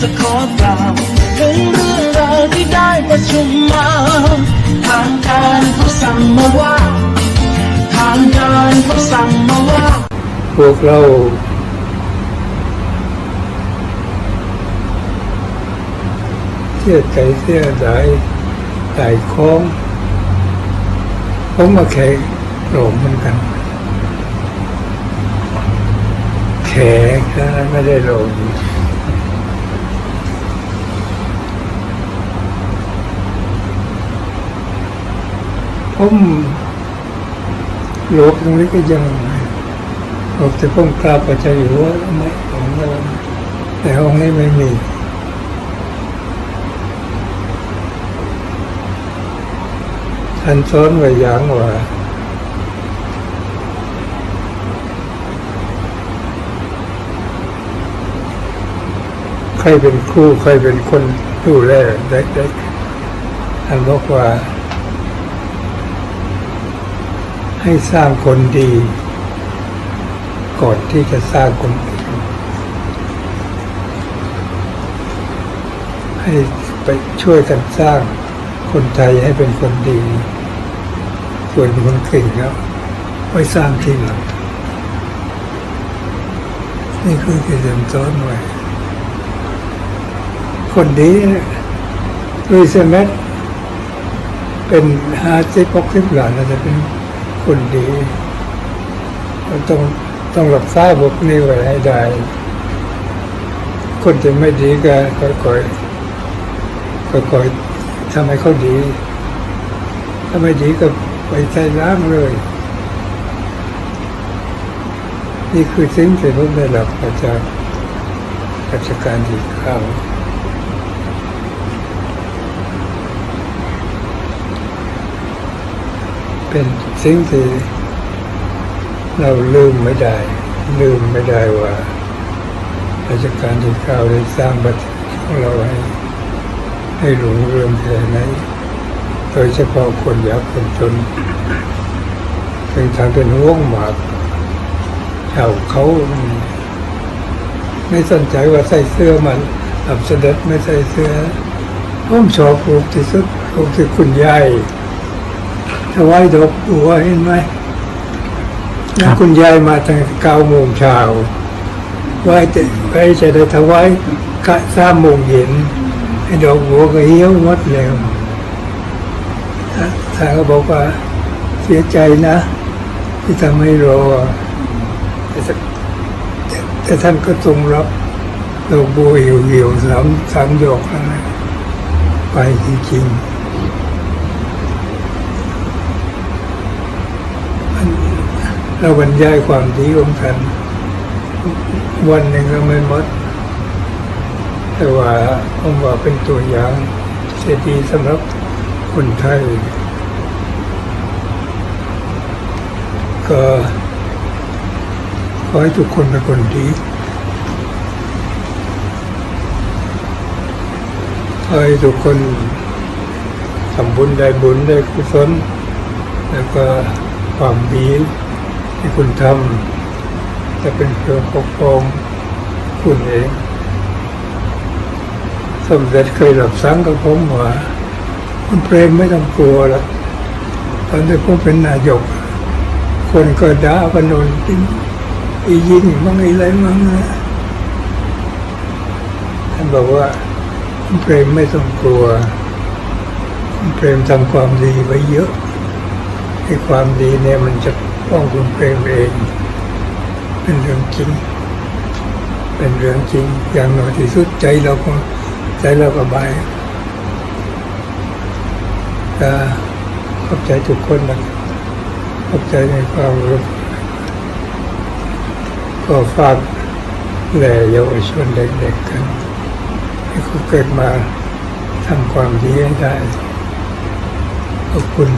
จะขอกล่าวถึงเรื่องราวที่ได้ประชุมมาทางการเขาสั่งมาว่าทางการเขาสั่งมาว่า พวกเรา เสียใจเสียดายตายคองผมมาแขกโหลมเหมือนกันแขกนะไม่ได้โหลม ผมโลกตรงนี้ก็ยังบอกจะผมกราบพระเจ้าอยู่หัวไม่ของเราแต่ห้องนี้ไม่มีท่านสอนไว้อย่างว่าใครเป็นครูใครเป็นคนดูแลเด็กๆท่านบอกว่า ให้สร้างคนดี ก่อนที่จะสร้างคนอื่นให้ไปช่วยกันสร้างคนไทยให้เป็นคนดี ส่วนคนเก่งแล้วไว้สร้างทีหลังนี่คือที่เรียนสอนไว้คนดีลุยเซเมตเป็นฮาซิปกซิบหลานอาจจะเป็น คนดีเราต้องต้องรักษาพวกนี้ไว้ให้ได้ คนที่ไม่ดีก็ค่อยๆค่อยๆทำให้เขาดีถ้าไม่ดีก็ไปใช้ล้างเลย นี่คือสิ่งที่ผมได้รับมาจากราชการที่เข้า เป็นสิ่งที่เราลืมไม่ได้ ลืมไม่ได้ว่าราชการที่เก้าได้สร้างประเทศของเราให้ให้หลงเรืองแค่ไหนโดยเฉพาะคนยากคนจนเป็นทางเป็นห่วงหมากชาวเขาไม่สนใจว่าใส่เสื้อมันอับเสด็จไม่ใส่เสื้อผมชอบรูปที่สุดรูปที่คุณยาย ถวายดอกบัวเห็นไหมแล้วคุณยายมาตั้งแต่เก้าโมงเช้าไหว้จะไหว้จะได้ถวายกะสามโมงเย็นไอ้ดอกบัวก็เหี่ยวหมดแล้วท่านก็บอกว่าเสียใจนะ ที่ทำให้รอแต่แต่แต่ท่านก็ทรงรับดอกบัวเหี่ยวๆสามสามดอกแล้วนะไปจริงๆ เราบรรยายความดีของท่านวันหนึ่งก็ไม่หมด แต่ว่าผมว่าเป็นตัวอย่างที่ดีสำหรับคนไทย ก็ขอให้ทุกคนเป็นคนดีขอให้ทุกคนทำบุญได้บุญได้กุศลแล้วก็ความดี ที่คุณทำจะเป็นเครื่องปกครองคุณเองสมเด็จเคยหลับสังกับผมว่าคุณเปรมไม่ต้องกลัวหรอกตอนที่ผมเป็นนายก คนก็ด่ากันโนนทิ้งอียิงมั่งอีอะไรมั่งนะท่านบอกว่าคุณเปรมไม่ต้องกลัวคุณเปรมทำความดีไว้เยอะ ไอ้ความดีเนี่ยมันจะป้องคุณเปรมเอง เป็นเรื่องจริง เป็นเรื่องจริง อย่างน้อยที่สุดใจเราก็ใจเราก็บายขอบใจทุกคนนะขอบใจในความรู้ก็ฝากแหล่เยาวชนเด็กๆกันให้เขาเกิดมาทำความดีให้ได้ขอบคุณ